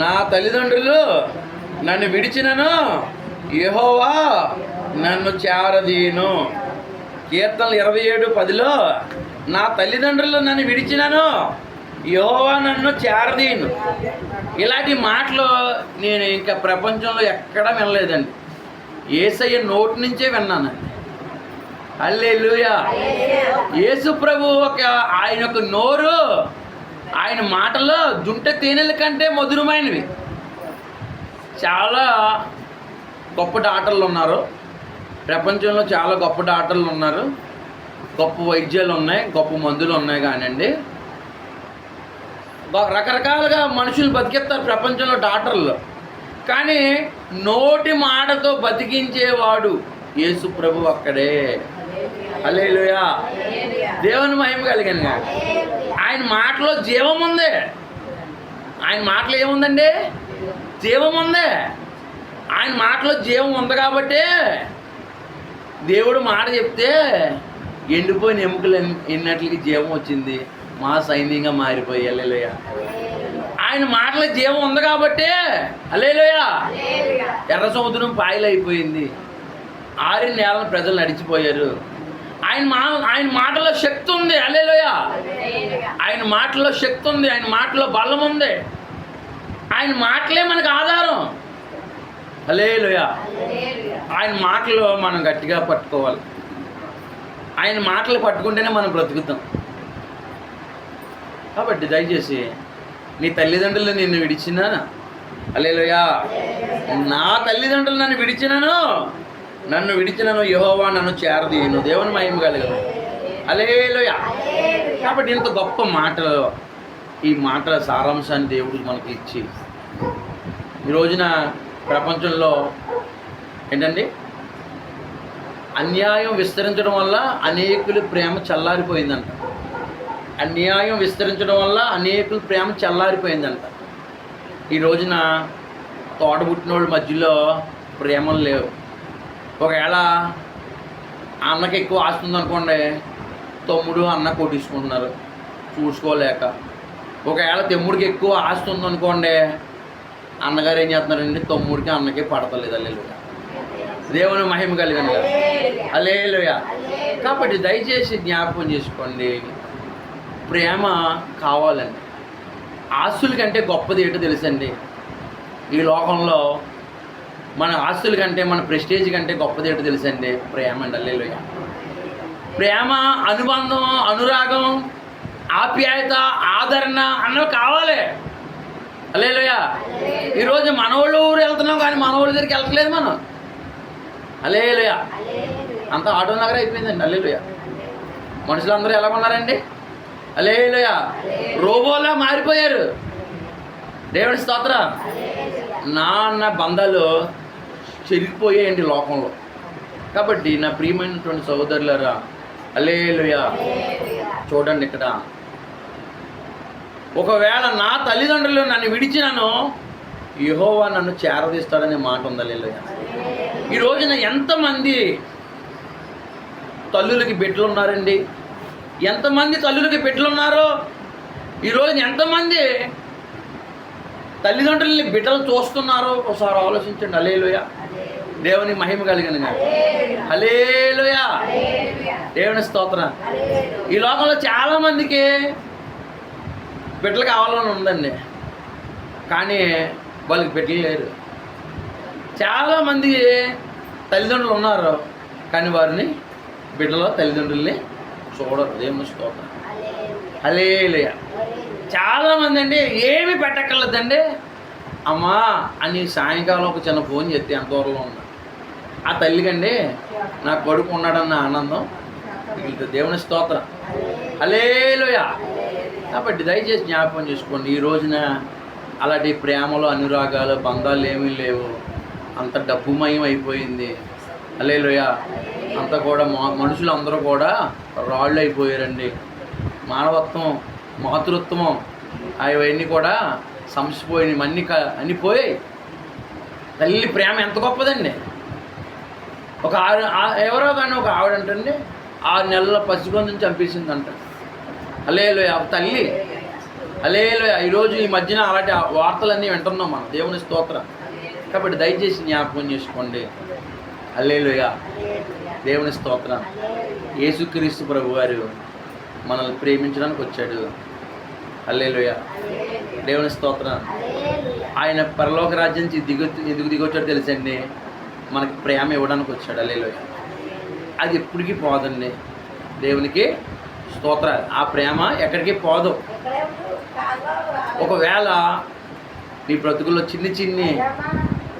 నా తల్లిదండ్రులు నన్ను విడిచినను. యెహోవా నన్ను చేరదీను కీర్తనలు ఇరవై ఏడు పదిలో నా తల్లిదండ్రులు నన్ను విడిచినను. యెహోవా నన్ను చేరదీను ఇలాంటి మాటలు నేను ఇంకా ప్రపంచంలో ఎక్కడా వినలేదండి. ఏసయ్య నోటి నుంచే విన్నానండి అల్లెలుయా యేసు ప్రభు ఒక ఆయన యొక్క నోరు ఆయన మాటలో జుంట తేనెల కంటే మధురమైనవి. చాలా గొప్ప డాక్టర్లు ఉన్నారు. ప్రపంచంలో చాలా గొప్ప డాక్టర్లు ఉన్నారు. గొప్ప వైద్యాలు ఉన్నాయి గొప్ప మందులు ఉన్నాయి కానివ్వండి. రకరకాలుగా మనుషులు బతికేస్తారు ప్రపంచంలో డాక్టర్లు. కానీ నోటి మాటతో బతికించేవాడు యేసు ప్రభు అక్కడే. అలేలుయా దేవుని మహిమ కలిగాను ఆయన మాటలో జీవం ఉంది. ఆయన మాటలో ఏముందండి? జీవం ఉంది. ఆయన మాటలో జీవం ఉంది కాబట్టి దేవుడు మాట చెప్తే ఎండిపోయిన ఎముకలు ఎన్- ఎన్నట్లకి జీవం వచ్చింది. మా సైన్యంగా మారిపోయి అల్లేలోయ ఆయన మాటలో జీవం ఉంది కాబట్టి అల్లేలోయ ఎర్ర సముద్రం పాయలైపోయింది. ఆరిన నేలను ప్రజలు నడిచిపోయారు. ఆయన మా ఆయన మాటలో శక్తి ఉంది. అల్లేలోయ ఆయన మాటలో శక్తి ఉంది. ఆయన మాటలో బలం ఉంది. ఆయన మాటలే మనకు ఆధారం. అలేలుయ ఆయన మాటలు మనం గట్టిగా పట్టుకోవాలి. ఆయన మాటలు పట్టుకుంటేనే మనం బ్రతుకుతాం. కాబట్టి దయచేసి నీ తల్లిదండ్రులు నిన్ను విడిచినా అలేలోయా నా తల్లిదండ్రులు నన్ను విడిచినాను. నన్ను విడిచినను యహోవా నన్ను చేరదీయను. దేవుని మహిమ కలగదు అలేలోయ కాబట్టి ఇంత గొప్ప మాటలు ఈ మాటల సారాంశాన్ని దేవుడు మనకి ఇచ్చి ఈ రోజున ప్రపంచంలో ఏంటండి? అన్యాయం విస్తరించడం వల్ల అనేకులు ప్రేమ చల్లారిపోయిందంట. అన్యాయం విస్తరించడం వల్ల అనేకులు ప్రేమ చల్లారిపోయిందంట. ఈ రోజున తోటబుట్టినోళ్ళ మధ్యలో ప్రేమలు లేవు. ఒకవేళ అన్నకి ఎక్కువ ఆస్తి ఉందనుకోండి తమ్ముడు అన్న కొట్టించుకుంటున్నారు. చూసుకోలేక. ఒకవేళ తమ్ముడికి ఎక్కువ ఆస్తి ఉందనుకోండి అన్నగారు ఏం చేస్తున్నారండి? తమ్ముడికి అన్నకి పడతలేదు. అల్లెలుగా దేవుని మహిమ కలిగిన అల్లేలుయ. కాబట్టి దయచేసి జ్ఞాపకం చేసుకోండి. ప్రేమ కావాలండి. ఆస్తుల కంటే గొప్పది ఏంటో తెలుసండి. ఈ లోకంలో మన ఆస్తుల కంటే మన ప్రెస్టేజ్ కంటే గొప్పది ఏంటో తెలుసండి? ప్రేమ అండి అల్లేలుయ. ప్రేమ అనుబంధం అనురాగం ఆప్యాయత ఆదరణ అన్నవి కావాలి. అలేలోయ ఈరోజు మనవాళ్ళు ఊరు వెళ్తున్నాం కానీ మనోళ్ళ దగ్గరికి వెళ్ళట్లేదు మనం. అలేలోయ అంతా ఆటో నగర్ అయిపోయిందండి అల్లేలోయ. మనుషులందరూ ఎలా ఉన్నారండి? అలేలోయ రోబోలా మారిపోయారు. దేవుడి స్తోత్ర. నాన్న బంధాలు చెరిగిపోయాయండి లోకంలో. కాబట్టి నా ప్రియమైనటువంటి సహోదరులరా అలేలుయ చూడండి ఇక్కడ. ఒకవేళ నా తల్లిదండ్రులు నన్ను విడిచినను యహోవా నన్ను చేరదీస్తాడనే మాట ఉంది ఈ రోజున ఎంతమంది తల్లులకి బిడ్డలు ఉన్నారండి ఎంతమంది తల్లులకి బిడ్డలు ఉన్నారో ఈ రోజున ఎంతమంది తల్లిదండ్రులని బిడ్డలు చూస్తున్నారో? ఒకసారి ఆలోచించండి. అలేలుయ దేవుని మహిమ కలిగిన హలేలుయ దేవుని స్తోత్రం. ఈ లోకంలో చాలా మందికి బిడ్డలు కావాలని ఉందండి. కానీ వాళ్ళకి బిడ్డలు లేరు. చాలామంది తల్లిదండ్రులు ఉన్నారు. కానీ వారిని బిడ్డలో తల్లిదండ్రుల్ని చూడరు. దేవుని స్తోత్రం. హలేలుయ చాలామంది అండి ఏమి పెట్టక్కర్లేదండి. అమ్మా అని సాయంకాలం ఒక చిన్న ఫోన్ చేస్తే ఎంత దూరంలో ఉన్నా. ఆ తల్లికండి నా కొడుకు ఉన్నాడన్న ఆనందం. మిగులుతుంది దేవుని స్తోత్రం. హలేలుయ కాబట్టి దయచేసి జ్ఞాపకం చేసుకోండి ఈ రోజున అలాంటి ప్రేమలు అనురాగాలు బంధాలు ఏమీ లేవు. అంత డబ్బుమయం అయిపోయింది. అలేలోయ అంతా కూడా మా మనుషులు అందరూ కూడా రాళ్ళు అయిపోయారండి. మానవత్వం మాతృత్వం. అవన్నీ కూడా సమసిపోయినవి అన్ని క- అన్ని పోయాయి తల్లి ప్రేమ ఎంత గొప్పదండి. ఒక ఆరు ఆ- ఎవరో కానీ ఒక ఆవిడ అంటండి ఆరు నెలల పసిగొందుని చంపేసిందంట. అలేలు తల్లి. అలేలో ఈరోజు ఈ మధ్యన అలాంటి వార్తలన్నీ వింటున్నాం మనం. దేవుని స్తోత్ర. కాబట్టి దయచేసి జ్ఞాపకం చేసుకోండి. అల్లేలుయ దేవుని స్తోత్రం. యేసుక్రీస్తు ప్రభు గారు మనల్ని ప్రేమించడానికి వచ్చాడు. అల్లేలుయ దేవుని స్తోత్రం. ఆయన పరలోక రాజ్యం నుంచి దిగు ఎందుకు దిగొచ్చాడు తెలుసండి? మనకి ప్రేమ ఇవ్వడానికి వచ్చాడు. అల్లేలుయ అది ఎప్పటికీ పోదండి. దేవునికి స్తోత్ర ఆ ప్రేమ ఎక్కడికి పోదు. ఒకవేళ నీ బ్రతుకుల్లో చిన్ని చిన్ని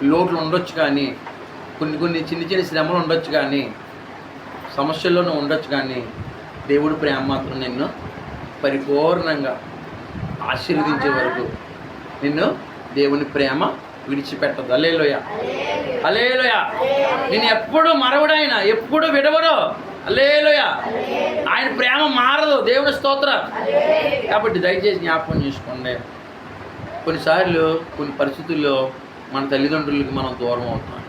లోట్లు ఉండొచ్చు కానీ కొన్ని కొన్ని చిన్న చిన్న శ్రమలు ఉండొచ్చు కానీ సమస్యల్లోనూ ఉండొచ్చు కానీ దేవుడు ప్రేమ మాత్రం నిన్ను పరిపూర్ణంగా ఆశీర్వదించే వరకు. నిన్ను దేవుని ప్రేమ విడిచిపెట్టదు. అలేలోయ అలేలోయ నేను ఎప్పుడు మరవడాయన ఎప్పుడు విడవడు. అలేలోయ ఆయన ప్రేమ మారదు. దేవుని స్తోత్రం. కాబట్టి దయచేసి జ్ఞాపకం చేసుకోండి. కొన్నిసార్లు కొన్ని పరిస్థితుల్లో మన తల్లిదండ్రులకి మనం దూరం అవుతాం.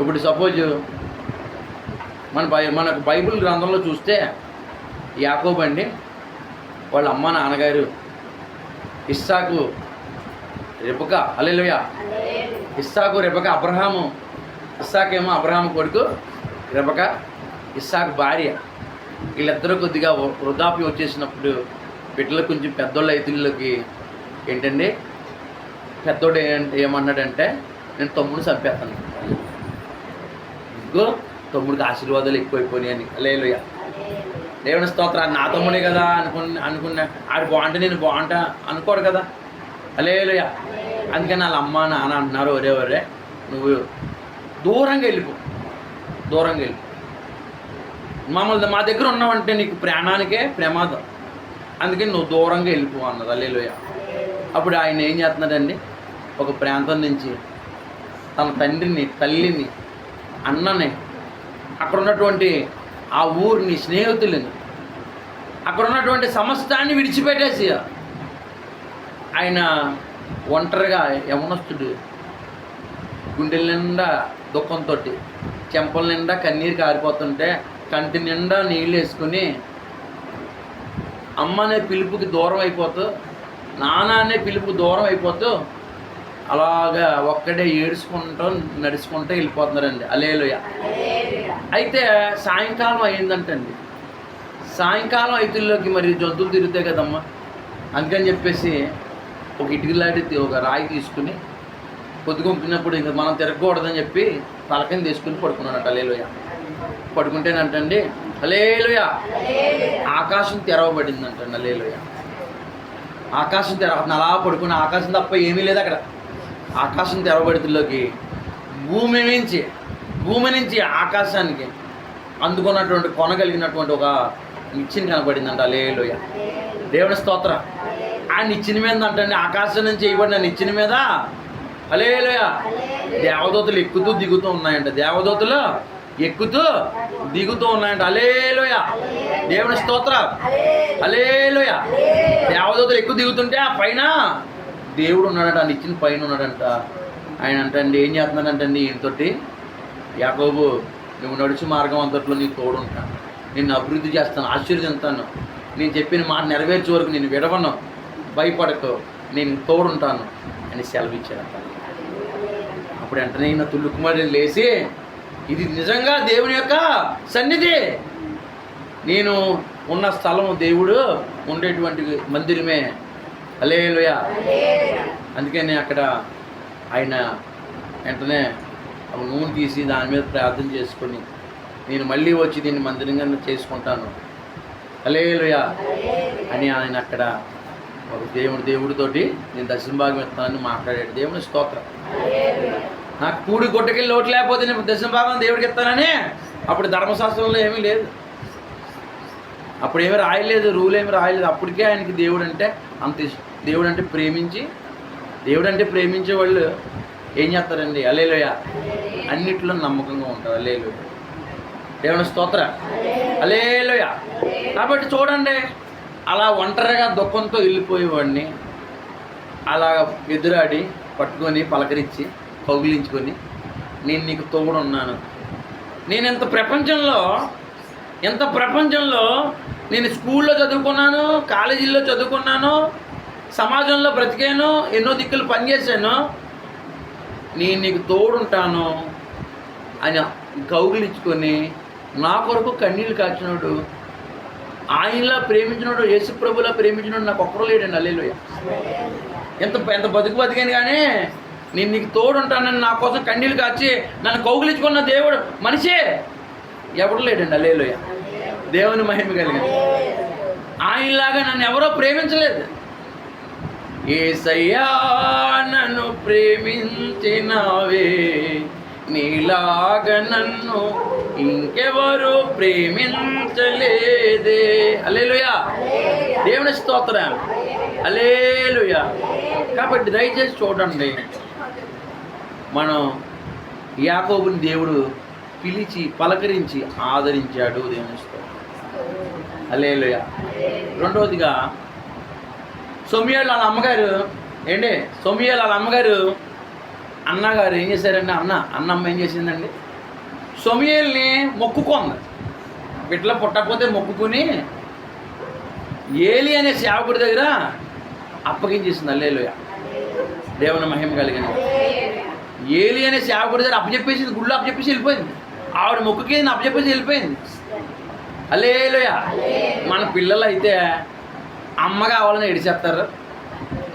ఇప్పుడు సపోజ్ మన బై మనకు బైబిల్ గ్రంథంలో చూస్తే యాకోబు అండి వాళ్ళ అమ్మ నాన్నగారు Isaac Rebecca hallelujah Isaac Rebecca Abraham. ఇస్సాకేమో Abraham కొడుకు రెబక ఇస్సాకు భార్య. వీళ్ళిద్దరూ కొద్దిగా వృ- వృద్ధాప్యం వచ్చేసినప్పుడు బిడ్డలు కొంచెం పెద్దోళ్ళ ఐదుల్లోకి ఏంటండి? పెద్దోడు ఏమన్నాడంటే నేను తమ్ముడు చంపేస్తాను. ఇదిగో తమ్ముడికి ఆశీర్వాదాలు ఎక్కువైపోయినాయి అని లేలుయ దేవుని స్తోత్రం నా తమ్ముడే కదా అనుకుని అనుకున్నా ఆడు బాగుంటే నేను బాగుంటా అనుకోడు కదా. అలేలుయ అందుకని వాళ్ళ అమ్మ నాన్న అంటున్నారు ఒరే ఒరే నువ్వు దూరంగా వెళ్ళిపో దూరంగా వెళ్ళిపో. మమ్మల్ని మా దగ్గర ఉన్నావంటే నీకు ప్రాణానికే ప్రమాదం. అందుకని నువ్వు దూరంగా వెళ్ళిపో అన్నది. అల్లేలోయ అప్పుడు ఆయన ఏం చేస్తున్నాడండి? ఒక ప్రాంతం నుంచి తన తండ్రిని తల్లిని అన్నని అక్కడ ఉన్నటువంటి ఆ ఊరిని స్నేహితులని అక్కడ ఉన్నటువంటి సమస్తాన్ని విడిచిపెట్టేసి ఆయన ఒంటరిగా యవనస్తుడు గుండెల నిండా దుఃఖంతో చెంపల నిండా కన్నీరు కారిపోతుంటే కంటి నిండా నీళ్ళు వేసుకుని అమ్మ అనే పిలుపుకి దూరం అయిపోతూ నాన్న అనే పిలుపుకి దూరం అయిపోతూ అలాగా ఒక్కడే ఏడుచుకుంటూ నడుచుకుంటూ వెళ్ళిపోతున్నారండి. అలేలుయ అయితే సాయంకాలం అయిందంటండి సాయంకాలం ఐదుల్లోకి మరి జంతువులు తిరుగుతాయి కదమ్మా. అందుకని చెప్పేసి ఒక ఇటుకలాంటి ఒక రాయి తీసుకుని పొద్దుకొంపినప్పుడు ఇంకా మనం తిరగకూడదని చెప్పి తలకని తీసుకుని పడుకున్నాడట. లేలోయ పడుకుంటేనంటండి అలేలుయ ఆకాశం తెరవబడిందంట అలేలుయ ఆకాశం తెర అలా పడుకుని ఆకాశం తప్ప ఏమీ లేదు అక్కడ. ఆకాశం తెరవబడితుల్లోకి భూమి నుంచి భూమి నుంచి ఆకాశానికి అందుకున్నటువంటి కొనగలిగినటువంటి ఒక నిచ్చెన కనబడిందంట. అలేలుయ దేవుని స్తోత్ర. ఆ నిచ్చిన మీద అంటే ఆకాశం నుంచి చేయబడిన నిచ్చిన మీద అలేలుయ దేవదూతలు ఎక్కుతూ దిగుతూ ఉన్నాయంట. దేవదూతలు ఎక్కుతూ దిగుతూ ఉన్నాయంట. అలేలోయ దేవుని స్తోత్ర. అలేలోయ దేవదూతలు ఎక్కువ దిగుతుంటే ఆ పైన దేవుడు ఉన్నాడంట ఆయన నిచ్చిన పైన ఉన్నాడంట. ఆయన అంటండి ఏం చేస్తున్నాడంటండి ఈయనతోటి యాకోబు నువ్వు నడుచు మార్గం అంతట్లో నీకు తోడుంటాను. నిన్ను అభివృద్ధి చేస్తాను ఆశీర్వదిస్తాను నేను చెప్పిన మాట నెరవేర్చే వరకు నేను విడవను భయపడకు నేను తోడుంటాను అని సెలవిచ్చాడంట అప్పుడు వెంటనే నా తుల్లుకుమారి లేచి ఇది నిజంగా దేవుని యొక్క సన్నిధి. నేను ఉన్న స్థలం దేవుడు ఉండేటువంటి మందిరమే. అలేలుయ అందుకని అక్కడ ఆయన వెంటనే ఒక నూనె తీసి దాని మీద ప్రార్థన చేసుకొని నేను మళ్ళీ వచ్చి దీన్ని మందిరంగా చేసుకుంటాను. అలేలుయా అని ఆయన అక్కడ ఒక దేవుడు దేవుడితోటి నేను దర్శన భాగం ఇస్తానని మాట్లాడాడు. దేవుని స్తోత్రం. నాకు కూడి గుట్టకెళ్ళి లోటు లేకపోతే నేను దర్శన భాగం దేవుడికి ఇస్తానని అప్పుడు ధర్మశాస్త్రంలో ఏమీ లేదు. అప్పుడు ఏమీ రాయలేదు రూల్ ఏమి రాయలేదు. అప్పటికే ఆయనకి దేవుడు అంటే అంత ఇష్టం. దేవుడు అంటే ప్రేమించి దేవుడు అంటే ప్రేమించే వాళ్ళు ఏం చేస్తారండి? అలేలోయ అన్నిట్లో నమ్మకంగా ఉంటారు. అలేలోయ దేవుని స్తోత్ర. అలేలోయ కాబట్టి చూడండి అలా ఒంటరిగా దుఃఖంతో వెళ్ళిపోయేవాడిని. అలా ఎదురాడి పట్టుకొని పలకరించి కౌగిలించుకొని నేను నీకు తోడున్నాను. నేను ఇంత ప్రపంచంలో ఎంత ప్రపంచంలో నేను స్కూల్లో చదువుకున్నాను కాలేజీల్లో చదువుకున్నాను సమాజంలో బ్రతికాను ఎన్నో దిక్కులు పనిచేశాను. నేను నీకు తోడుంటాను అని కౌగిలించుకొని నా కొరకు కన్నీళ్ళు కాచినోడు ఆయనలా ప్రేమించినాడు యేసుప్రభులా ప్రేమించినోడు నాకు ఒక్కరు లేడండి. అల్లేలుయ్య ఎంత ఎంత బతుకు బతికాను కానీ నేను నీకు తోడుంటానని నా కోసం కన్నీళ్ళు కాచి నన్ను కౌగులించుకున్న దేవుడు మనిషే ఎవడు లేడండి. అల్లేలుయ్య దేవుని మహిమ కలిగింది ఆయనలాగా నన్ను ఎవరో ప్రేమించలేదు. ఏసయ్యా నన్ను ప్రేమించినవే నీలాగా నన్ను ఇంకెవరు ప్రేమించలేదే. అలేలుయా దేవుని స్తోత్రం. అలేలుయా కాబట్టి దయచేసి చూడండి. మనం యాకోబుని దేవుడు పిలిచి పలకరించి ఆదరించాడు దేవుని స్తోత్రం. అలేలుయా రెండవదిగా సొమ్యాలు వాళ్ళ అమ్మగారు ఏంటి? సొమ్యాలు వాళ్ళ అమ్మగారు అన్నగారు ఏం చేశారండి అన్న అన్నమ్మ ఏం చేసిందండి? సమయల్ని మొక్కుకుంది బిడ్డలు పుట్టకపోతే మొక్కుకుని ఏలి అనే సేవకుడి దగ్గర అప్పగించేసింది అల్లేలుయ. దేవుని మహిమ కలిగిన ఏలి అనే సేవకుడి దగ్గర అప్పచెప్పేసింది గుళ్ళు అప్పచెప్పేసి వెళ్ళిపోయింది. ఆవిడ మొక్కుకి అప్పచెప్పేసి వెళ్ళిపోయింది. అల్లేలుయ. మన పిల్లలు అయితే అమ్మ కావాలని ఎడిచేస్తారు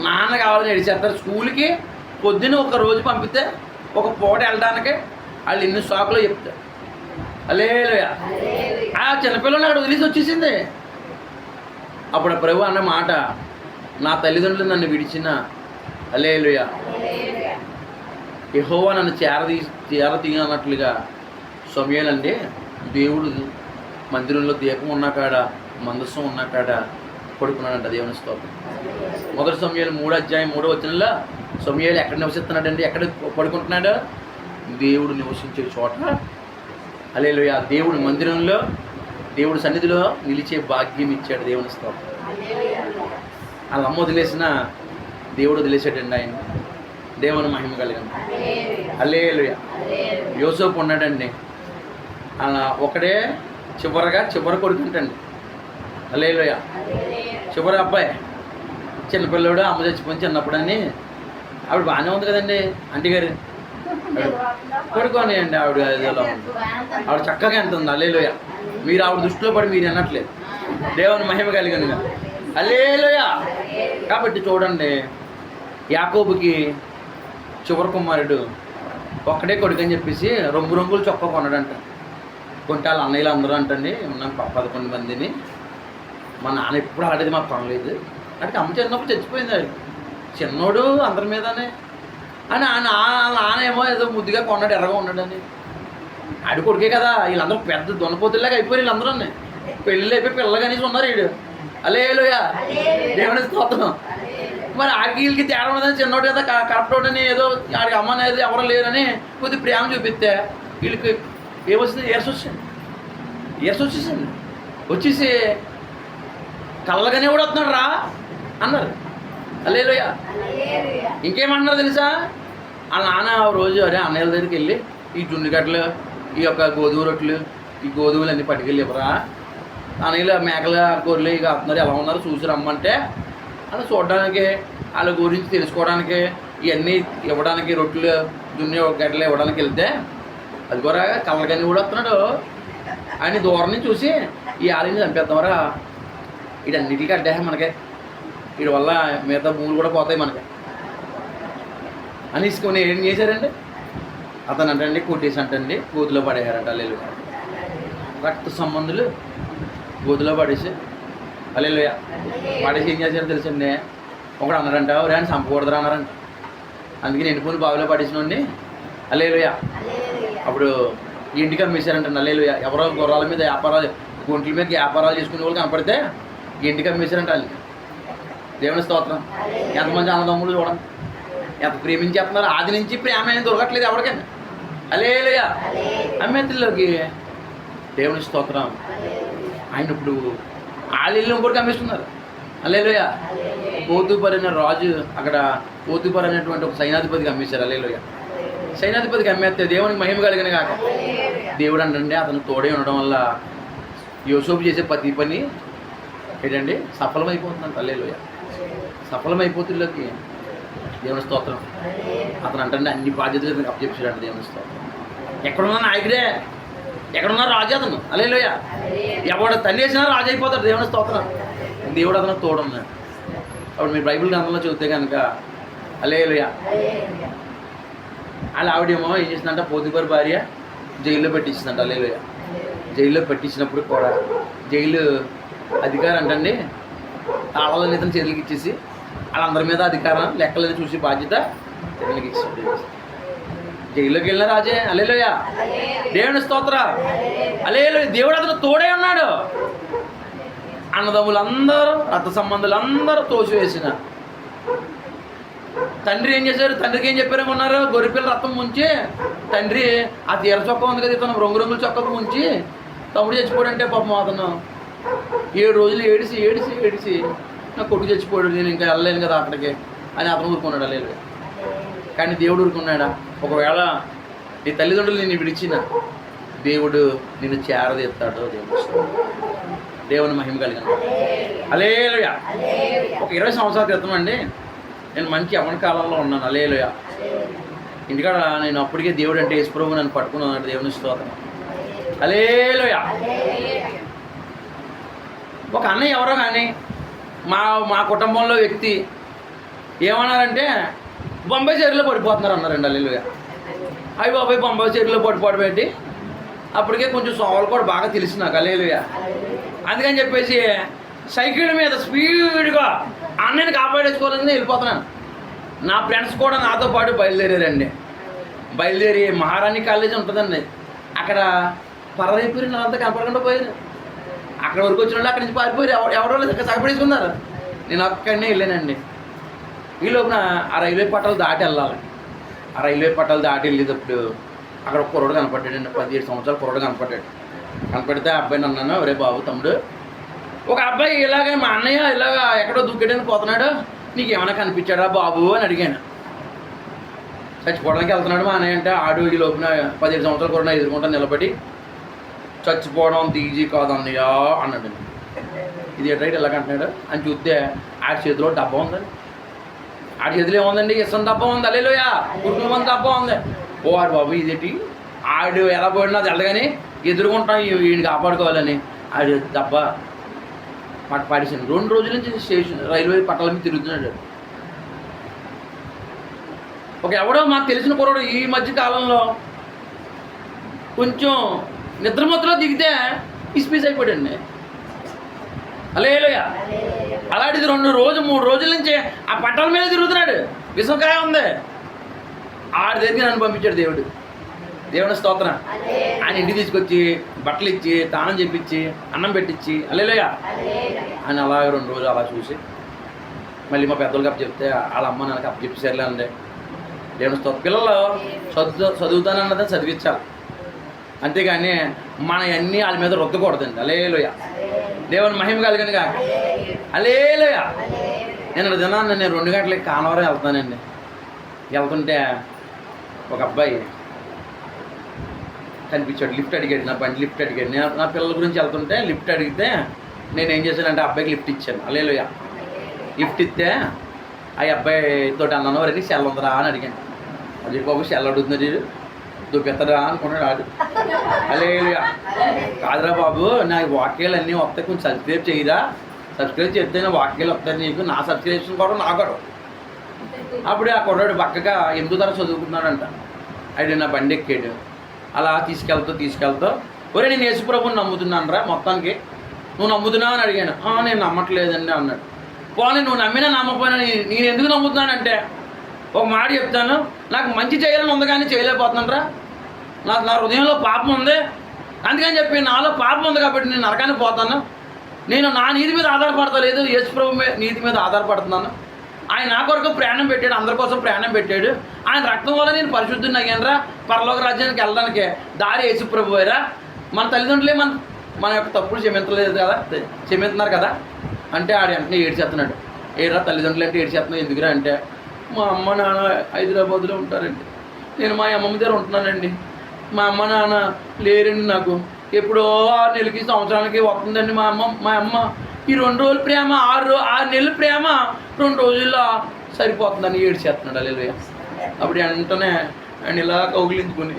నాన్న కావాలని ఎడిచేస్తారు స్కూల్కి పొద్దున్న ఒక రోజు పంపితే ఒక పూట వెళ్ళడానికి వాళ్ళు ఎన్ని షాకులో చెప్తారు అలేలుయ ఆ చిన్నపిల్లలు అక్కడ వదిలేసి వచ్చేసింది. అప్పుడు ప్రభు అన్న మాట నా తల్లిదండ్రులు నన్ను విడిచిన. అలేలుయ యహోవా నన్ను చేరదీ చేరతీయనట్లుగా సమయాలంటే దేవుడు మందిరంలో దీపం ఉన్న కాడ మందస్సం ఉన్న కాడ పడుకున్నాడంట దేవుని స్తోత్రం. మొదటి సమయాలు మూడో అధ్యాయం మూడో వచ్చినలా సమయాలు ఎక్కడ నివసిస్తున్నాడండి ఎక్కడ పడుకుంటున్నాడు? దేవుడు నివసించే చోట. అలేలు ఆ దేవుడి మందిరంలో దేవుడి సన్నిధిలో నిలిచే భాగ్యం ఇచ్చాడు దేవుని స్తోత్రం. వాళ్ళ అమ్మ వదిలేసిన దేవుడు వదిలేసాడండి ఆయన. దేవుని మహిమ కలిగిన అల్లేలుయ యోసోపు ఉన్నాడండి. అలా ఒకడే చివరగా చివరి కొడుకుంటండి అల్లేలుయ చివరి అబ్బాయి. చిన్నపిల్లడు అమ్మ చచ్చిపోయి చిన్నప్పుడు అని ఆవిడ బాగానే ఉంది కదండి ఆంటీ గారు పడుకోనియండి ఆవిడ ఇదిలో ఉంది ఆవిడ చక్కగా ఎంత ఉంది. అల్లేలోయ మీరు ఆవిడ దృష్టిలో పడి మీరు అనట్లేదు దేవుని మహిమ కలిగినగా అల్లేలోయ కాబట్టి చూడండి యాకోబుకి చివరి కుమారుడు ఒక్కడే కొడుకు అని చెప్పేసి రంగు రంగులు చొక్కా కొనడంట కొంటే వాళ్ళ అన్నయ్యలు అందరూ అంటండి ఉన్నాం పదకొండు మందిని. మా నాన్న ఎప్పుడు ఆడేది మాకు కొనలేదు. అంటే అమ్మ చిన్నప్పుడు చచ్చిపోయింది అది చిన్నోడు అందరి మీదనే. అని ఆ నా వాళ్ళ నాన్న ఏమో ఏదో ముద్దుగా కొన్నాడు ఎర్రగా ఉన్నాడని ఆడి కొడుకే కదా వీళ్ళందరూ పెద్ద దున్నపోతుల్లాగా అయిపోయి వీళ్ళందరూ పెళ్ళి అయిపోయి పిల్లగానేసి ఉన్నారు వీడు అలేలోయ దేవుని స్తోత్రం. మరి ఆడికి వీళ్ళకి తేడా ఉన్నదని చిన్నోడు కదా కరెక్టోడని ఏదో ఆడికి అమ్మ అనేది ఎవరు లేరని కొద్ది ప్రేమ చూపిస్తే వీళ్ళకి ఏమొచ్చింది ఎర్స్ వచ్చింది ఎర్స్ వచ్చేసింది. వచ్చేసి కళ్ళగానే కూడా వస్తున్నాడు రా అన్నారు. అల్లేలోయ. ఇంకేమంటున్నారు తెలుసా? ఆ నాన్న ఆ రోజు అరే అన్నయ్యల దగ్గరికి వెళ్ళి ఈ జున్నిగడ్డలు ఈ యొక్క గోధుమ రొట్టెలు ఈ గోధుమలు అన్నీ పట్టుకెళ్ళి ఇవ్వరా? అన్నయ్యలు మేకల గొర్రెలు ఇక వస్తున్నారు ఎలా ఉన్నారు? చూసి రమ్మంటే అలా చూడడానికి వాళ్ళ గురించి తెలుసుకోవడానికి ఇవన్నీ ఇవ్వడానికి రొట్టెలు జున్ని గడ్డలు ఇవ్వడానికి వెళ్తే అది కూడా కళ్ళకని కూడా వస్తున్నాడు. ఆయన దూరం నుంచి చూసి ఈ ఆలయం చంపేద్దామరా వీటన్నిటికీ అడ్డే మనకి. వీడి వల్ల మిగతా భూములు కూడా పోతాయి మనకి. అనేసుకొని ఏం చేశారండి అతను అంటండి కొట్టేసి అంటండి గోతులో పడేయారంట అల్లెలు. రక్త సంబంధులు గోతులో పడేసి అల్లెలు పడేసి ఏం చేశారో తెలుసండి? ఒకడు అన్నారంట ఎవరైనా చంపకూడదురా అన్నారంట. అందుకని ఎండిపోయిన బావిలో పడేసినండి అల్లేలుయ అప్పుడు ఇంటికి అమ్మేశారంట నల్లేలుయ ఎవరో గుర్రాల మీద వ్యాపారాలు గుంట్ల మీద వ్యాపారాలు చేసుకునే వాళ్ళు కనపడితే ఇంటికి అమ్మేశారంట వాళ్ళు దేవుని స్తోత్రం. ఎంతమంది అన్నదమ్ములు చూడండి. ఎంత ప్రేమించేస్తున్నారు ఆది నుంచి ప్రేమ అనేది దొరకట్లేదు ఎవరికైనా. అలేలుయ అమ్మేతుల్లోకి దేవుని స్తోత్రం. ఆయన ఇప్పుడు ఆలిల్లు ఇంకోటి అమ్మేస్తున్నారు అలేలుయ పోతుపరి అనే రాజు అక్కడ పోతుపరి అనేటువంటి ఒక సైనాధిపతికి అమ్మేశారు. అలేలుయ సైనాధిపతికి అమ్మేస్తే దేవునికి మహిమ కలిగిన కాక దేవుడు అంటే అతను తోడే ఉండడం వల్ల యోసోపు చేసే ప్రతి పని ఏంటండి? సఫలమైపోతుందంట. అల్లేలుయ సఫలమైపోతుల్లోకి దేవుని స్తోత్రం. అతను అంటే అన్ని బాధ్యతలు మీకు అప్పచెప్పాడు దేవుని స్తోత్రం. ఎక్కడున్నా నాయకుడే ఎక్కడున్నా రాజు అతను. అలేలోయ ఎవడు తన్నేసినా రాజు అయిపోతాడు దేవుని స్తోత్రం. దేవుడు అతను తోడున్నాడు. అప్పుడు మీరు బైబిల్ గ్రంథంలో చూస్తే కనుక అలేలుయ అలా ఆవిడేమో ఏం చేసిందంట పోతిపరి భార్య జైల్లో పెట్టించిందంట అలేలుయ జైల్లో పెట్టించినప్పుడు కూడా జైలు అధికారం అంటండి తాళాలని ఇతను చేతులకి ఇచ్చేసి వాళ్ళందరి మీద అధికారం లెక్కలని చూసి బాధ్యత ఇతనికి జైల్లోకి వెళ్ళిన రాజే అలేలోయ దేవుని స్తోత్ర. అలేలో దేవుడు అతను తోడే ఉన్నాడు. అన్నదమ్ములందరూ రక్త సంబంధులందరూ తోసివేసిన. తండ్రి ఏం చేశారు? తండ్రికి ఏం చెప్పారు ఉన్నారు గొరిపిల్ల రక్తం ముంచి తండ్రి ఆ తీర చొక్క ఉంది కదా ఇతను రంగు రంగుల ముంచి తమ్ముడు చచ్చిపోడంటే పాపం అతను ఏడు రోజులు ఏడిసి ఏడిసి ఏడిసి నా కొడుకు చచ్చిపోయాడు నేను ఇంకా వెళ్ళలేను కదా అక్కడికి అని అతను ఊరుకున్నాడు లేదు కానీ దేవుడు ఊరుకున్నాడా? ఒకవేళ నీ తల్లిదండ్రులు నిన్ను విడిచిన దేవుడు నిన్ను చేరదీస్తాడు దేవుడు దేవుని మహిమ కలిగిన అలేలుయ ఒక ఇరవై సంవత్సరాల క్రితం అండి నేను మంచి అవన కాలంలో ఉన్నాను. అలేలుయ ఇంటికాడ నేను అప్పటికే దేవుడు అంటే యేసుప్రభు నన్ను పట్టుకున్నాను దేవుని స్తోత్రం. అలేలుయ ఒక అన్నయ్య ఎవరో కానీ మా మా కుటుంబంలో వ్యక్తి ఏమన్నారంటే బొంబాయి చీరలో పడిపోతున్నారు అన్నారండి అల్లుగా అవి బాబాయ్ బొంబాయి చీరలో పడిపోవడం ఏంటి? అప్పటికే కొంచెం సోమలు కూడా బాగా తెలిసి నాకు అల్లేలుగా అందుకని చెప్పేసి సైకిల్ మీద స్పీడ్గా అన్నని కాపాడేసుకోవాలని వెళ్ళిపోతున్నాను. నా ఫ్రెండ్స్ కూడా నాతో పాటు బయలుదేరారండి. బయలుదేరి మహారాణి కాలేజీ ఉంటుందండి. అక్కడ పరదైపోయి నాతో కనపడకుండా పోయారు అక్కడ వరకు వచ్చిన వాళ్ళు అక్కడి నుంచి పారిపోయారు ఎవరో ఎవరో సగపడేసుకున్నారు. నేను అక్కడనే వెళ్ళానండి. ఈ లోపున ఆ రైల్వే పట్టాలు దాటి వెళ్ళాలి. ఆ రైల్వే పట్టాలు దాటి వెళ్ళేటప్పుడు అక్కడ ఒక కుర్రోడు కనపడ్డాడండి. పదిహేడు సంవత్సరాలు కుర్రోడు కనపడ్డాడు. కనపడితే ఆ అబ్బాయిని అన్నాను ఒరే బాబు తమ్ముడు ఒక అబ్బాయి ఇలాగే మా అన్నయ్య ఇలాగ ఎక్కడో దుక్కేయడానికి పోతున్నాడు. నీకు ఏమైనా కనిపించాడా బాబు? అని అడిగాను. చచ్చిపోవడానికి వెళ్తున్నాడు మా అన్నయ్య అంటే ఆడు ఈ లోపున పదిహేడు సంవత్సరాలు కూడా ఎదుర్కొంటా నిలబడి చచ్చిపోవడం అంత ఈజీ కాదు అన్నాడు. ఇది రైట్ ఎలాగ అంటున్నాడు అని చూస్తే ఆడి చేతిలో డబ్బా ఉందండి ఆడి చేతిలో ఏముందండి? ఇసం డబ్బా ఉంది. అల్లేలోయ! కుటుంబం డబ్బా ఉంది. ఓ ఆడు బాబు ఇదేటి? ఆడు ఎలా పోయినా తెల్లగాని ఎదుర్కొంటాం. వీడిని కాపాడుకోవాలని ఆడు డబ్బా పట్ట పాడేసాను రెండు రోజుల నుంచి స్టేషన్ రైల్వే పట్టాల మీద తిరుగుతున్నాడు. ఒక ఎవడో మాకు తెలిసిన కుర్రాడు ఈ మధ్య కాలంలో కొంచెం నిద్రమత్తులో దిగితే ఇస్పీస్ అయిపోయాడండి. అలేలుగా అలాంటిది రెండు రోజు మూడు రోజుల నుంచి ఆ పట్టాల మీద తిరుగుతున్నాడు. విశ్వకాయ ఉంది. ఆడి దగ్గర నన్ను పంపించాడు దేవుడు. దేవుని స్తోత్రం. ఆయన ఇంటికి తీసుకొచ్చి బట్టలు ఇచ్చి తానం చెప్పించి అన్నం పెట్టించి అల్లేలోయ. ఆయన అలాగ రెండు రోజులు అలా చూసి మళ్ళీ మా పెద్దలు కప్పు చెప్తే వాళ్ళ అమ్మ నాకు చెప్పి చెప్పేసారులే అండి దేవుని స్తోత్రం. పిల్లలు చదువు చదువుతానన్నదే చదివించాలి. అంతేగాని మన అన్నీ వాళ్ళ మీద రుద్దకూడదండి. అలేలోయ దేవుని మహిమ కలిగనుగా. అలేలోయ నేను దినాన్ని నేను రెండు గంటలకి కానవరం వెళ్తానండి. వెళ్తుంటే ఒక అబ్బాయి కనిపించాడు. లిఫ్ట్ అడిగాడు. నా బండి లిఫ్ట్ అడిగాడు. నేను నా పిల్లల గురించి వెళ్తుంటే లిఫ్ట్ అడిగితే నేను ఏం చేశానంటే అబ్బాయికి లిఫ్ట్ ఇచ్చాను. అలేలోయ లిఫ్ట్ ఇస్తే ఆ అబ్బాయి తోటి అన్నాను వరకు సెల్ ఉందరా అని అడిగాను. అది బాబు సెల్ నువ్వు పెద్దరా అనుకున్నాడు ఆడు. అలే కాదురా బాబు నా వాక్యాలు అన్నీ వస్తాయి కొంచెం సబ్స్క్రైబ్ చేయరా? సబ్స్క్రైబ్ చేస్తే వాక్యాలు వస్తాయి నీకు. నా సబ్స్క్రిప్షన్ కూడా నాకడు. అప్పుడు ఆ కుర్రాడు పక్కగా ఎందుకు ధర చదువుకున్నాడంట ఆయన నా బండి ఎక్కాడు. అలా తీసుకెళ్తా తీసుకెళ్తా. ఒరే నేను యేసుప్రభుని నమ్ముతున్నాను రా మొత్తానికి. నువ్వు నమ్ముతున్నావు అని అడిగాను. నేను నమ్మట్లేదండి అన్నాడు. పోనీ నువ్వు నమ్మినా నమ్మకపోయినా నేను ఎందుకు నమ్ముతున్నానంటే? ఒక మాట చెప్తాను. నాకు మంచి చేయాలని ఉంది కానీ చేయలేకపోతున్నాను రా నాకు నా హృదయంలో పాపం ఉంది. అందుకని చెప్పి నాలో పాపం ఉంది కాబట్టి నేను నరకానికి పోతాను. నేను నా నీతి మీద ఆధారపడతలేదు. యేసుప్రభు మీ- నీతి మీద ఆధారపడుతున్నాను. ఆయన నా కొరకు ప్రయాణం పెట్టాడు. అందరి కోసం ప్రాణం పెట్టాడు. ఆయన రక్తం వల్ల నేను పరిశుద్ధుని అయ్యానరా. పరలోక రాజ్యానికి వెళ్ళడానికి. దారి యేసుప్రభు అయ్యరా మన తల్లిదండ్రులే మన మన యొక్క తప్పులు క్షమించలేదు కదా? క్షమిస్తున్నారు కదా? అంటే ఆడ వెంటనే ఏడ్చేస్తున్నాడు. ఏడరా తల్లిదండ్రులు అంటే ఏడ్చేస్తున్నావు. ఎందుకురా అంటే మా అమ్మ నాన్న హైదరాబాద్లో ఉంటారండి. నేను మా అమ్మమ్మ దగ్గర ఉంటున్నానండి. మా అమ్మ నాన్న లేరండి నాకు. ఎప్పుడో ఆరు నెలలకి సంవత్సరానికి వస్తుందండి మా అమ్మ మా అమ్మ. ఈ రెండు రోజుల ప్రేమ ఆరు రో ఆరు నెలల ప్రేమ రెండు రోజుల్లో సరిపోతుందని ఏడ్చేస్తున్నాడు అల్లెలుయ అప్పుడు వెంటనే ఆయన ఇలా కౌగిలించుకుని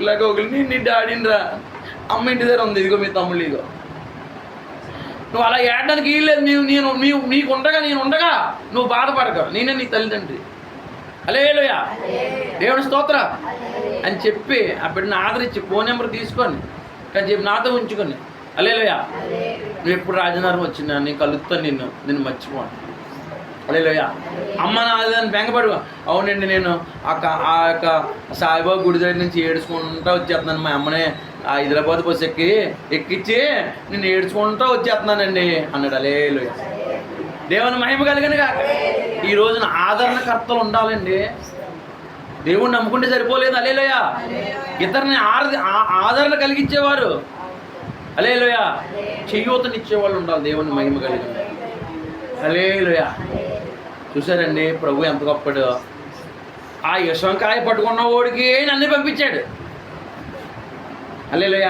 ఇలా కౌగిలిని నీ డాడీని రా అమ్మ ఇంటి దగ్గర ఉంది ఇదిగో మీ తమ్ముళ్ళు ఇదిగో. నువ్వు అలా ఏడడానికి వీల్లేదు నీవు నేను నీవు నీకు ఉండగా నేను ఉండగా నువ్వు బాధపడక. నేనే నీ తల్లిదండ్రి. అలేలోయ దేవుని స్తోత్ర. అని చెప్పి ఆ బిడ్డను ఆదరించి ఫోన్ నెంబర్ తీసుకొని కానీ చెప్పి నాతో ఉంచుకొని అలేలోయ నువ్వు ఎప్పుడు రాజనగరం వచ్చినా నేను కలుస్తాను నిన్ను నిన్ను మర్చిపోను. అలేలోయ అమ్మ నాదని బెంగపడు. అవునండి నేను ఆ ఆ యొక్క సాయిబాబా గుడి దగ్గర నుంచి ఏడుచుకుంటా వచ్చేస్తున్నాను. మా అమ్మనే ఆ హైదరాబాద్ బస్సు ఎక్కి ఎక్కించి నేను ఏడ్చుకుంటా వచ్చేస్తున్నానండి అన్నాడు. అలేలోయ దేవుని మహిమ కలిగినగా. ఈ రోజున ఆదరణకర్తలు ఉండాలండి. దేవుణ్ణి నమ్ముకుంటే సరిపోలేదు. అలేలోయ ఇతరుని ఆర ఆ- ఆదరణ కలిగించేవారు. అలేలోయ చెయ్యూతనిచ్చేవాళ్ళు ఉండాలి దేవుని మహిమ కలిగిన అలేలోయ చూసారండి ప్రభు ఎంత గొప్పడు. ఆ యశంకాయ పట్టుకున్న ఓడికి నన్ను పంపించాడు. అలేలోయ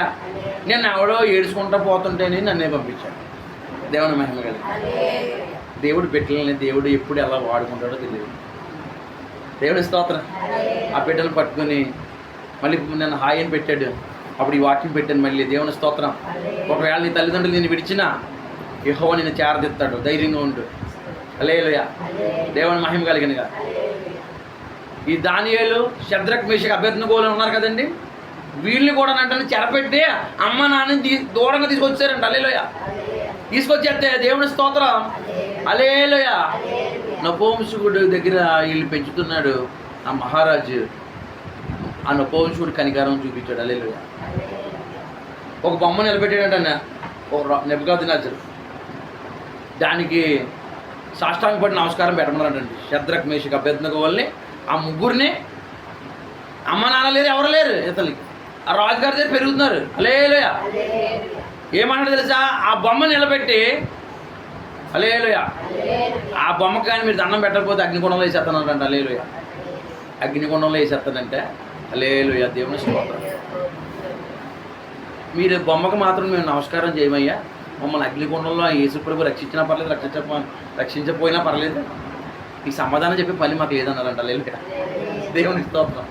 నేను ఎవడో ఏడుచుకుంటా పోతుంటేనే నన్నే పంపించాడు. దేవుని మహిమ కలిగి దేవుడు బిడ్డలని దేవుడు ఎప్పుడు ఎలా వాడుకుంటాడో తెలియదు. దేవుడి స్తోత్రం. ఆ బిడ్డలు పట్టుకుని మళ్ళీ నన్ను హాయిని అని పెట్టాడు. అప్పుడు ఈ వాక్యం పెట్టాను మళ్ళీ. దేవుని స్తోత్రం. ఒకవేళ నీ తల్లిదండ్రులు నేను విడిచినా యహోవ నిన్ను చేరదిస్తాడు. ధైర్యంగా ఉండు. అలేలుయ దేవుని మహిమ కలిగినగా. ఈ దానియాలు శద్రక్ మేషక్ అభ్యర్థనగోలు ఉన్నారు కదండి. వీళ్ళు కూడా అంటే చెరపెట్టి అమ్మ నాన్నని దూరంగా తీసుకొచ్చారంట. అలేలోయ తీసుకొచ్చేస్తే దేవుని స్తోత్రం. అలేలోయ నపోంసుకుడు దగ్గర వీళ్ళు పెంచుతున్నాడు ఆ మహారాజు. ఆ నపోంసుకుడు కనికారం చూపించాడు. అలేలోయ ఒక బొమ్మ నిలబెట్టాడంట ఒక దానికి సాష్టాంగ పడి నమస్కారం పెట్టమన్నారంటండి శద్రక్ మేషిక అభ్యర్థనకు వల్లే ఆ ముగ్గురిని అమ్మ నాన్న లేరు ఎవరు లేరు ఇతలకి ఆ రాజుగారి దగ్గర పెరుగుతున్నారు. అలేలోయ ఏమన్నాడు తెలుసా? ఆ బొమ్మ నిలబెట్టి అలేలోయ ఆ బొమ్మకి కానీ మీరు దండం పెట్టకపోతే అగ్నిగుండంలో వేసేస్తానంట అలేలోయ అగ్నిగుండంలో వేసేస్తానంటే అలేలోయ దేవుని స్తోత్రం. మీరు బొమ్మకు మాత్రం మేము నమస్కారం చేయమయ్యా. మమ్మల్ని అగ్నిగుండంలో యేసుప్రభు రక్షించినా పర్లేదు రక్షించ రక్షించకపోయినా పర్లేదు. ఈ సమాధానం చెప్పే పని మాకు లేదన్నారంట. అలేలుయ దేవుని స్తోత్రం.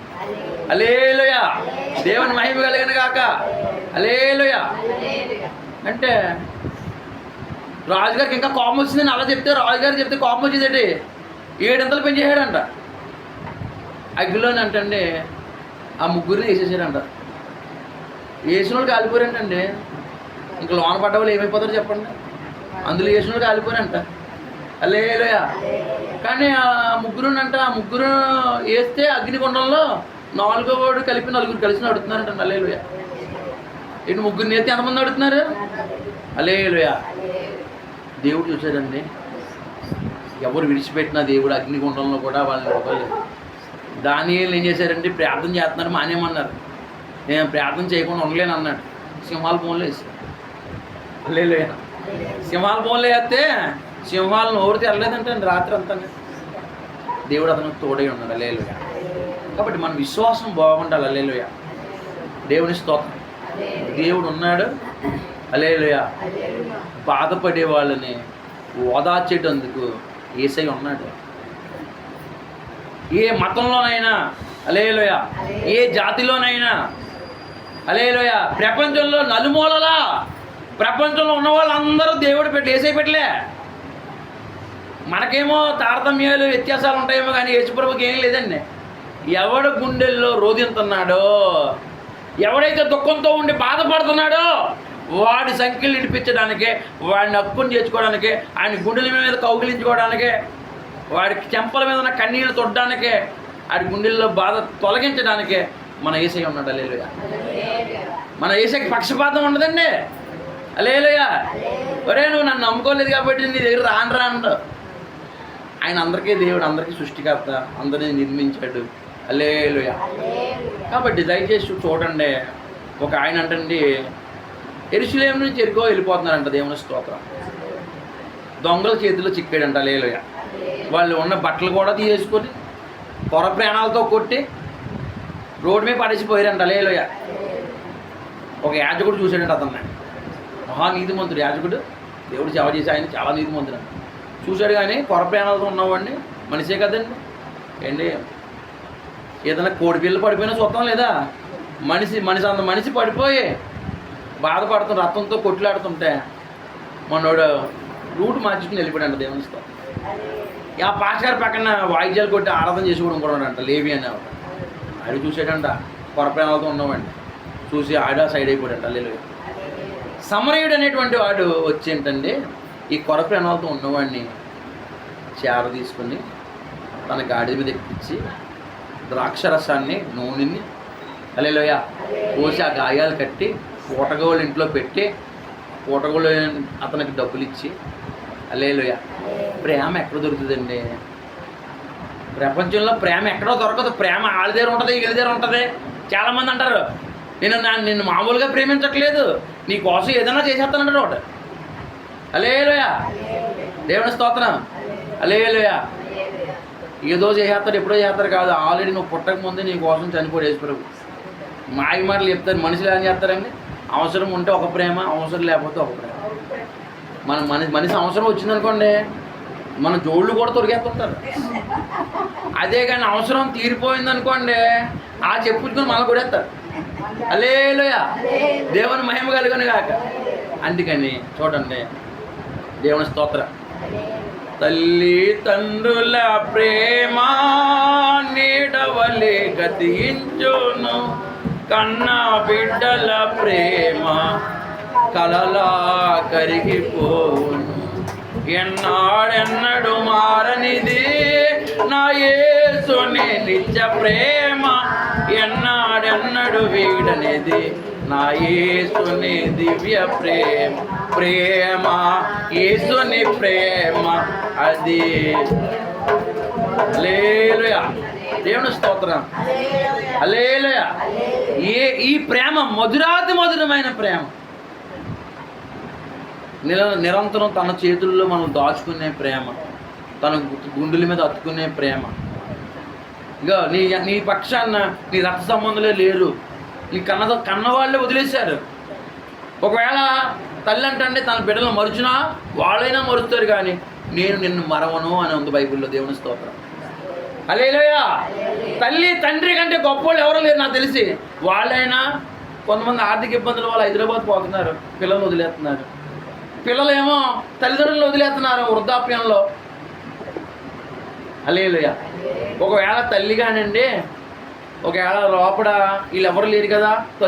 అలేలుయ దేవుని మహిమ కలిగిన కాక అలేలుయ. అంటే రాజుగారికి ఇంకా కోపం వచ్చిందని అలా చెప్తే రాజుగారు చెప్తే కోపం వచ్చిందండి ఏడింతలు పెంచేసాడంట అగ్గిలోని అంటండి ఆ ముగ్గురిని వేసేసాడంట. వేసిన వాళ్ళు కాలిపోయారంటండి. ఇంకా లోన పడ్డ వాళ్ళు ఏమైపోతారో చెప్పండి. అందులో వేసిన వాళ్ళు కాలిపోయారంట అల్లేలోయ కానీ ఆ ముగ్గురు అంట ఆ ముగ్గురు వేస్తే అగ్నికొండంలో నాలుగో వాడు కలిపి నలుగురు కలిసి నడుతున్నారంట అల్లేలోయ ఏంటి ముగ్గురిని వేస్తే ఎంతమంది నడుతున్నారు అలేలుయా దేవుడు చూశాడండి. ఎవరు విడిచిపెట్టిన దేవుడు అగ్నిగుండంలో కూడా వాళ్ళని ఇవ్వలేదు. దాని ఏం చేశారండి? ప్రార్థన చేస్తున్నారు మానేమన్నారు నేను ప్రార్థన చేయకుండా ఉండలేను అన్నాడు. సింహాలు ఫోన్లో వేసి సింహాలు సింహాల ఫోన్లో వేస్తే సింహాలను ఓడి వెళ్ళలేదంటే రాత్రి అంతా. దేవుడు అతను తోడై ఉన్నాడు. అలేలుయ కాబట్టి మన విశ్వాసం బాగుండాలి. అల్లేలుయా దేవుని స్తోత్రం. దేవుడు ఉన్నాడు అలేలుయ బాధపడే వాళ్ళని ఓదార్చేటందుకు ఏసై ఉన్నాడు. ఏ మతంలోనైనా అలేలోయ ఏ జాతిలోనైనా అలేలోయ ప్రపంచంలో నలుమూలలా ప్రపంచంలో ఉన్న వాళ్ళందరూ దేవుడు పెట్టి ఏసై పెట్టలే. మనకేమో తారతమ్యాలు వ్యత్యాసాలు ఉంటాయేమో కానీ యేసుప్రభుకి ఏం లేదండి. ఎవడు గుండెల్లో రోధింతున్నాడో ఎవడైతే దుఃఖంతో ఉండి బాధపడుతున్నాడో వాడి సంఖ్యలు ఇడిపించడానికే వాడిని హక్కుని చేర్చుకోవడానికే ఆయన గుండెల మీద కౌగిలించుకోవడానికే వాడికి చెంపల మీద ఉన్న కన్నీళ్ళు తొడ్డానికే వాడి గుండెల్లో బాధ తొలగించడానికే మన ఏసై ఉన్నాడు. అలేలుయ మన ఏసైకి పక్షపాతం ఉండదండి. అలేలుయా ఒరే నువ్వు నన్ను నమ్ముకోలేదు కాబట్టి నీ దగ్గర రాను రాను. ఆయన అందరికీ దేవుడు అందరికీ సృష్టికర్త అందరినీ నిర్మించాడు. అలేలుయ కాబట్టి దయచేసి చూడండి ఒక ఆయన అంటండి ఎరుసలేం నుంచి ఎరుకో వెళ్ళిపోతున్నారంట దేవుని స్తోత్రం. దొంగల చేతిలో చిక్కాడంట లేలుయ వాళ్ళు ఉన్న బట్టలు కూడా తీసేసుకొని పొర ప్రాణాలతో కొట్టి రోడ్డు మీద పడేసిపోయారంట లేలుయ ఒక యాజకుడు చూశాడంట అతన్ని. మహా నీతిమంతుడు యాజకుడు. దేవుడు సేవ చేసి ఆయన చాలా నీతిమంతుడు. అంట చూశాడు కానీ కొర ప్రాణాలతో ఉన్నవాడిని మనిషే కదండి. ఏంటి? ఏదైనా కోడి పిల్ల పడిపోయినా చూస్తాం లేదా? మనిషి మనిషి అంత మనిషి పడిపోయి బాధపడుతున్న రక్తంతో కొట్లాడుతుంటే మనోడు రూట్ మార్చుకుని వెళ్ళిపోయాడు దేవుని స్తోత్రం ఆ పాస్ గారి పక్కన వాయిద్యాలు కొట్టి ఆరాధన చేసి కూడా అంట లేవి అనేవాడు ఆడు చూసాడంట కొరప్రాణాలతో ఉన్నామండి చూసి ఆడ సైడ్ అయిపోయాడంట లేదు సమరయుడు అనేటువంటి వాడు వచ్చి ఏంటండి ఈ కొరప్రాణాలతో ఉన్నవాడిని చేర తీసుకుని తన గాడి మీద ఎక్కించి ద్రాక్షరసాన్ని నూనెని అలేలోయ పోసి ఆ గాయాలు కట్టి పూటగోళ్ళ ఇంట్లో పెట్టి పూటగోళ్ళు అతనికి డబ్బులు ఇచ్చి అలేలోయ ప్రేమ ఎక్కడ దొరుకుతుందండి? ప్రపంచంలో ప్రేమ ఎక్కడో దొరకదు. ప్రేమ వాళ్ళ దగ్గర ఉంటుంది వీళ్ళ దగ్గర ఉంటుంది. చాలామంది అంటారు నేను నా నిన్ను మామూలుగా ప్రేమించట్లేదు. నీ కోసం ఏదైనా చేసేస్తానంటారు ఒకటి. అలేలోయ దేవుని స్తోత్రం. అలేలోయ ఏదో చేసేస్తారు ఎప్పుడో చేస్తారు కాదు. ఆల్రెడీ నువ్వు పుట్టక ముందే నీ కోసం చనిపోయి వేసిపోయావు మాయ మాటలు చెప్తారు మనుషులు ఏం చేస్తారండి? అవసరం ఉంటే ఒక ప్రేమ అవసరం లేకపోతే ఒక ప్రేమ. మన మనిషి మనిషి అవసరం వచ్చిందనుకోండి మన జోళ్ళు కూడా తొరిగేస్తుంటారు. అదే కానీ అవసరం తీరిపోయింది అనుకోండి ఆ చెప్పుకుని మళ్ళీ కొడేస్తారు అలేలోయ దేవుని మహిమ కలుగును కాక అందుకని చూడండి దేవుని స్తోత్రం. తల్లి తండ్రుల ప్రేమ నీడవలే గతించును. కన్న బిడ్డల ప్రేమ కలలా కరిగిపోను ఎన్నాడెన్నడు మారనిది నా యేసుని నిత్య ప్రేమ. ఎన్నాడెన్నడు వీడనిది నా యేసుని దివ్య ప్రేమ ప్రేమ యేసుని ప్రేమ అది. లేలుయా దేవుని స్తోత్రం. అలేలుయ ఏ ఈ ప్రేమ మధురాతి మధురమైన ప్రేమ. నిర నిరంతరం తన చేతుల్లో మనం దాచుకునే ప్రేమ తన గుండెల మీద అత్తుకునే ప్రేమ. ఇగో నీ నీ పక్షాన్న నీ రక్త సంబంధులే లేరు. ఈ కన్న కన్నవాళ్ళే వదిలేశారు. ఒకవేళ తల్లి అంటే తన బిడ్డలు మరుచునా? వాళ్ళైనా మరుస్తారు కానీ నేను నిన్ను మరవను అని ఉంది బైబిల్లో దేవుని స్తోత్రం. అలేలోయా తల్లి తండ్రి కంటే గొప్పవాళ్ళు ఎవరో లేరు నాకు తెలిసి. వాళ్ళైనా కొంతమంది ఆర్థిక ఇబ్బందుల వల్ల హైదరాబాద్ పోతున్నారు పిల్లలు వదిలేస్తున్నారు. పిల్లలేమో తల్లిదండ్రులు వదిలేస్తున్నారు వృద్ధాప్యంలో. అలేలుయ ఒకవేళ తల్లి కానండి ఒకవేళ లోపల వీళ్ళు ఎవరు లేరు కదా